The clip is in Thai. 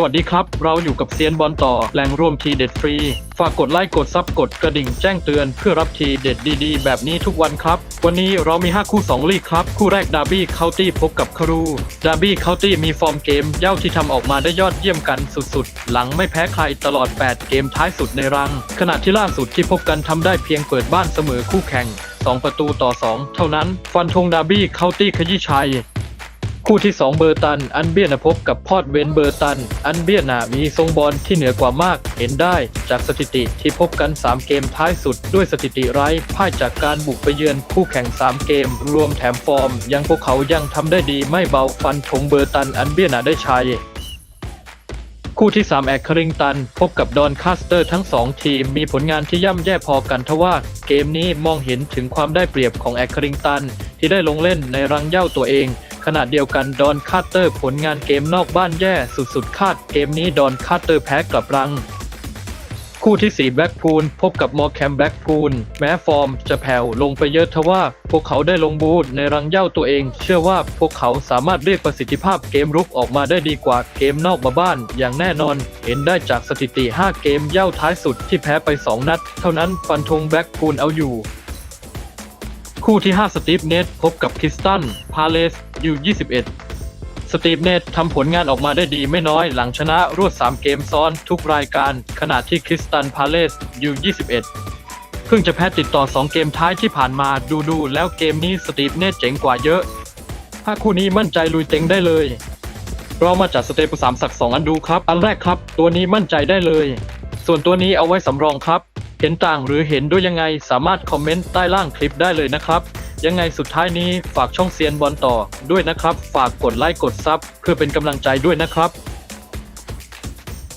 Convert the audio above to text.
สวัสดีครับ เราอยู่กับเซียนบอลต่อแหล่งรวมทีเด็ดฟรี ฝากกดไลค์กดซับกดกระดิ่งแจ้งเตือนเพื่อรับทีเด็ดดีๆ แบบนี้ทุกวันครับ วันนี้เรามี 5 คู่ 2 ลีกครับ คู่แรกดาร์บี้เคาน์ตี้พบกับครูดาร์บี้เคาน์ตี้มีฟอร์มเกม เย่าที่ทำออกมาได้ยอดเยี่ยมกันสุดๆ หลังไม่แพ้ใครตลอด 8 เกมท้ายสุดในรัง ขณะที่ล่าสุดที่พบกันทำได้เพียงเปิดบ้านเสมอคู่แข่ง2 ประตูต่อ 2 เท่านั้น ฟันธงดาร์บี้เคาน์ตี้ขยี้ชัย คู่ที่ 2 เบอร์ตัน อันเบียนพบกับพอดเวนเบอร์ตัน อันเบียนามีทรงบอลที่เหนือกว่ามาก เห็นได้ จากสถิติที่พบกัน 3 เกมท้ายสุด ด้วยสถิติไร้พ่ายจากการบุกไปเยือนคู่แข่ง 3 เกม รวมแถมฟอร์ม ยังพวกเขายังทำได้ดีไม่เบาฟันธงเบอร์ตัน อันเบียนาได้ชัยคู่ที่ 3 แอคคริงตัน พบกับดอนคาสเตอร์ทั้ง 2 ทีม มีผลงานที่ย่ำแย่พอกันทว่า เกมนี้มองเห็นถึงความได้เปรียบของแอคคริงตัน ที่ได้ลงเล่นในรังเหย้าตัวเอง ขณะเดียวกันดอนคาร์เตอร์ผลงานเกมนอกบ้านแย่สุดๆคาดเกมนี้ดอนคาร์เตอร์แพ้กลับรัง คู่ที่ 4 แบล็กพูลพบกับมอร์แคมแบล็กพูลแม้ฟอร์มจะแผ่วลงไปเยอะทว่า พวกเขาได้ลงบูธในรังเย้าตัวเอง เชื่อว่าพวกเขาสามารถเรียกประสิทธิภาพเกมรุกออกมาได้ดีกว่าเกมนอกมาบ้าน อย่างแน่นอน เห็นได้จากสถิติ 5 เกมเย้าท้ายสุดที่แพ้ไป 2 นัด เท่านั้นฟันธงแบล็กพูลเอาอยู่ คู่ที่ 5 สตีฟเนตพบกับคริสตัน พาเลสยู21 สตีฟเนตทำผลงานออกมาได้ดีไม่น้อยหลังชนะรวด 3 เกมซ้อนทุกรายการ ขณะที่คริสตัน พาเลสยู21 เพิ่งจะแพ้ติดต่อ 2 เกมท้ายที่ผ่านมาดูดูแล้วเกมนี้สตีฟเนตเจ๋งกว่าเยอะ ถ้าคู่นี้มั่นใจลุยเต็งได้เลย เรามาจัดสเตปสามสักสองอันดูครับ อันแรกครับ ตัวนี้มั่นใจได้เลย ส่วนตัวนี้เอาไว้สำรองครับ เห็นต่างหรือเห็นด้วยยังไงสามารถคอมเมนต์ใต้ล่างคลิปได้เลยนะครับ ยังไงสุดท้ายนี้ฝากช่องเซียนบอลต่อด้วยนะครับ ฝากกดไลค์กดซับเพื่อเป็นกำลังใจด้วยนะครับ